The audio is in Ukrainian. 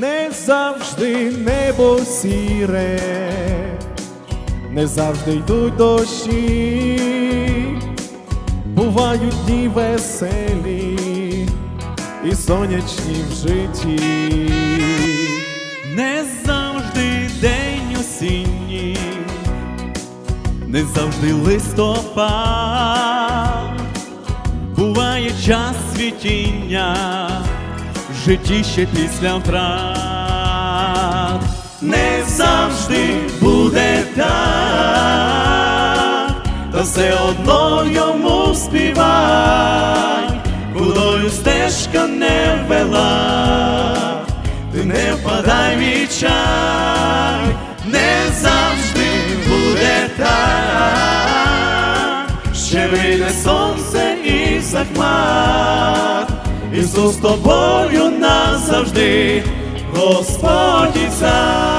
не завжди небо сіре, не завжди йдуть дощі, бувають дні веселі і сонячні в житті. Не завжди день осінній, не завжди листопад, буває час світіння житті ще після втрат. Не завжди буде так, та все одно йому співай, кудою стежка не вела. Ти не впадай в відчай, не завжди буде так, ще вийде сонце і захмар, Ісус з тобою назавжди, Господь і.